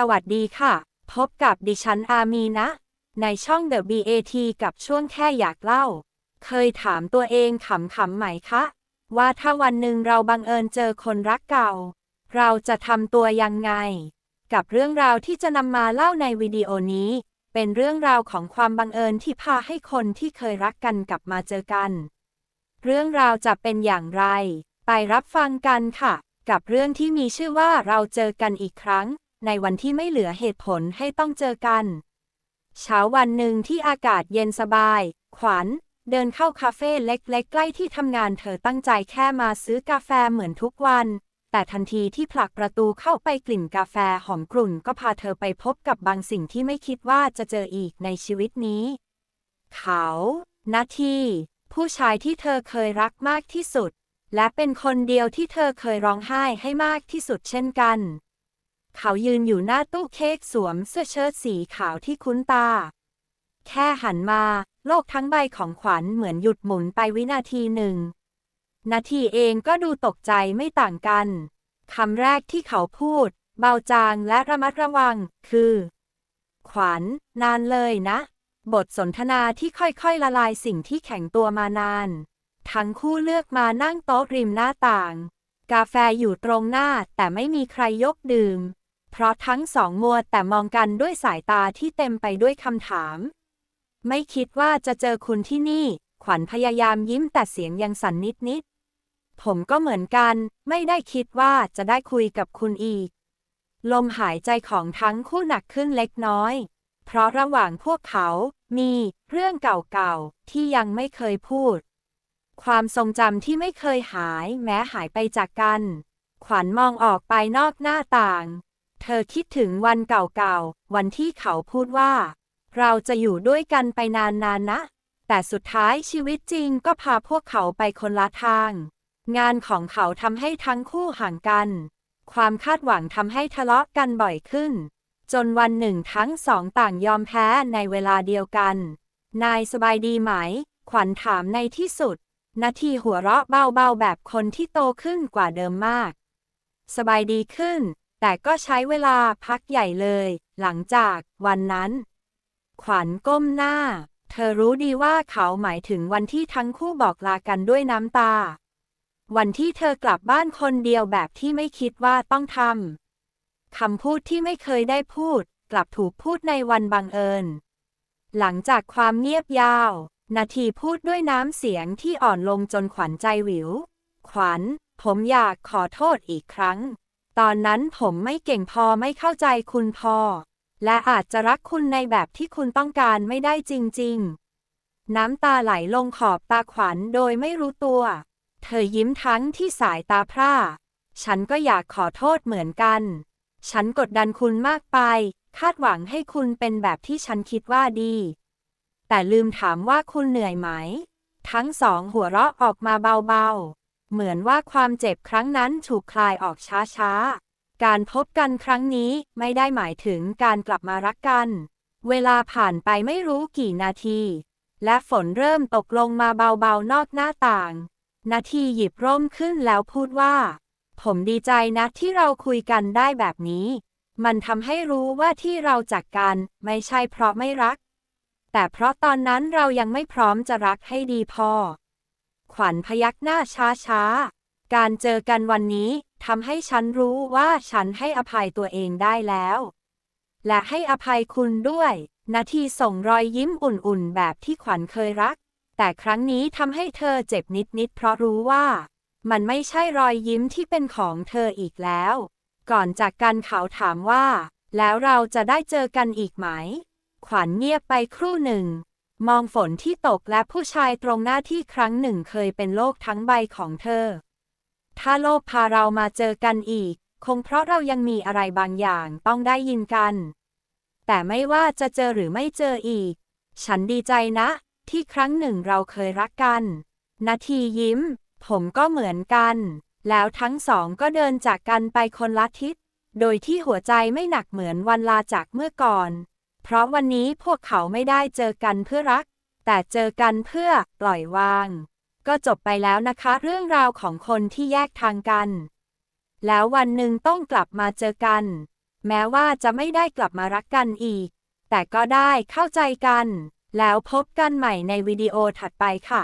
สวัสดีค่ะ พบกับดิฉันอามีนะ ในช่อง The BAT กับช่วงแค่อยากเล่า เคยถามตัวเองขำๆไหมคะ ว่าถ้าวันหนึ่งเราบังเอิญเจอคนรักเก่า เราจะทำตัวยังไง กับเรื่องราวที่จะนำมาเล่าในวิดีโอนี้ เป็นเรื่องราวของความบังเอิญที่พาให้คนที่เคยรักกันกลับมาเจอกัน เรื่องราวจะเป็นอย่างไร ไปรับฟังกันค่ะ กับเรื่องที่มีชื่อว่าเราเจอกันอีกครั้ง ในวันที่ไม่เหลือเหตุผลให้ต้องเจอกัน เช้าวันหนึ่งที่อากาศเย็นสบาย ขวัญ เดินเข้าคาเฟ่เล็กๆ ใกล้ที่ทำงานเธอตั้งใจแค่มาซื้อกาแฟเหมือนทุกวัน แต่ทันทีที่ผลักประตูเข้าไปกลิ่นกาแฟหอมกลุ่นก็พาเธอไปพบกับบางสิ่งที่ไม่คิดว่าจะเจออีกในชีวิตนี้ เขานาทีผู้ชายที่เธอเคยรักมากที่สุด และเป็นคนเดียวที่เธอเคยร้องไห้ให้มากที่สุดเช่นกัน เขายืนอยู่หน้าตู้เค้กสวมเสื้อเชิ้ตสีขาวที่คุ้นตา แค่หันมา โลกทั้งใบของขวัญเหมือนหยุดหมุนไปวินาทีหนึ่ง นาทีเองก็ดูตกใจไม่ต่างกัน คำแรกที่เขาพูด เบาจางและระมัดระวัง คือ ขวัญนานเลยนะ บทสนทนาที่ค่อยๆละลายสิ่งที่แข็งตัวมานาน ทั้งคู่เลือกมานั่งโต๊ะริมหน้าต่าง กาแฟอยู่ตรงหน้าแต่ไม่มีใครยกดื่ม เพราะทั้งสองมัวแต่มองกันด้วยสายตาที่เต็มไปด้วยคำถาม ไม่คิดว่าจะเจอคุณที่นี่ ขวัญพยายามยิ้มแต่เสียงยังสั่นนิดๆผมก็เหมือนกัน ไม่ได้คิดว่าจะได้คุยกับคุณอีก ลมหายใจของทั้งคู่หนักขึ้นเล็กน้อย เพราะระหว่างพวกเขา มีเรื่องเก่าๆ ที่ยังไม่เคยพูด ความทรงจำที่ไม่เคยหายแม้หายไปจากกัน ขวัญมองออกไปนอกหน้าต่าง เธอคิดถึงวันเก่าๆ วันที่เขาพูดว่า เราจะอยู่ด้วยกันไปนานๆนนะ แต่สุดท้ายชีวิตจริงก็พาพวกเขาไปคนละทาง งานของเขาทำให้ทั้งคู่ห่างกัน ความคาดหวังทำให้ทะเลาะกันบ่อยขึ้น จนวันหนึ่งทั้งสองต่างยอมแพ้ในเวลาเดียวกัน นายสบายดีไหม ขวัญถามในที่สุด นาทีหัวเราะเบาๆแบบคนที่โตขึ้นกว่าเดิมมาก สบายดีขึ้น แต่ก็ใช้เวลาพักใหญ่เลย หลังจากวันนั้น ขวัญก้มหน้า เธอรู้ดีว่าเขาหมายถึงวันที่ทั้งคู่บอกลากันด้วยน้ำตา วันที่เธอกลับบ้านคนเดียวแบบที่ไม่คิดว่าต้องทำคำพูดที่ไม่เคยได้พูด กลับถูกพูดในวันบังเอิญ หลังจากความเงียบยาว นาทีพูดด้วยน้ำเสียงที่อ่อนลงจนขวัญใจหวิว ขวัญ ผมอยากขอโทษอีกครั้ง ตอนนั้นผมไม่เก่งพอไม่เข้าใจคุณพอ และอาจจะรักคุณในแบบที่คุณต้องการไม่ได้จริง ๆ น้ำตาไหลลงขอบตาขวัญโดยไม่รู้ตัว เธอยิ้มทั้งที่สายตาพร่า ฉันก็อยากขอโทษเหมือนกัน ฉันกดดันคุณมากไป คาดหวังให้คุณเป็นแบบที่ฉันคิดว่าดี แต่ลืมถามว่าคุณเหนื่อยไหม ทั้งสองหัวเราะออกมาเบาๆ เหมือนว่าความเจ็บครั้งนั้นถูกคลายออกช้าๆ การพบกันครั้งนี้ไม่ได้หมายถึงการกลับมารักกัน เวลาผ่านไปไม่รู้กี่นาที และฝนเริ่มตกลงมาเบาๆนอกหน้าต่าง นาทีหยิบร่มขึ้นแล้วพูดว่า ผมดีใจนะที่เราคุยกันได้แบบนี้ มันทำให้รู้ว่าที่เราจากกันไม่ใช่เพราะไม่รัก แต่เพราะตอนนั้นเรายังไม่พร้อมจะรักให้ดีพอ ขวัญพยักหน้าช้าๆ การเจอกันวันนี้ทำให้ฉันรู้ว่าฉันให้อภัยตัวเองได้แล้ว และให้อภัยคุณด้วย นาทีส่งรอยยิ้มอุ่นๆ แบบที่ขวัญเคยรัก แต่ครั้งนี้ทำให้เธอเจ็บนิดๆ เพราะรู้ว่า มันไม่ใช่รอยยิ้มที่เป็นของเธออีกแล้ว ก่อนจากกันเขาถามว่า แล้วเราจะได้เจอกันอีกไหม ขวัญเงียบไปครู่หนึ่ง มองฝนที่ตกและผู้ชายตรงหน้าที่ครั้งหนึ่งเคยเป็นโลกทั้งใบของเธอ ถ้าโลกพาเรามาเจอกันอีก คงเพราะเรายังมีอะไรบางอย่างต้องได้ยินกัน แต่ไม่ว่าจะเจอหรือไม่เจออีก ฉันดีใจนะ ที่ครั้งหนึ่งเราเคยรักกัน นาทียิ้ม ผมก็เหมือนกัน แล้วทั้งสองก็เดินจากกันไปคนละทิศ โดยที่หัวใจไม่หนักเหมือนวันลาจากเมื่อก่อน เพราะวันนี้พวกเขาไม่ได้เจอกันเพื่อรัก แต่เจอกันเพื่อปล่อยวาง ก็จบไปแล้วนะคะ เรื่องราวของคนที่แยกทางกัน แล้ววันหนึ่งต้องกลับมาเจอกัน แม้ว่าจะไม่ได้กลับมารักกันอีก แต่ก็ได้เข้าใจกัน แล้วพบกันใหม่ในวิดีโอถัดไปค่ะ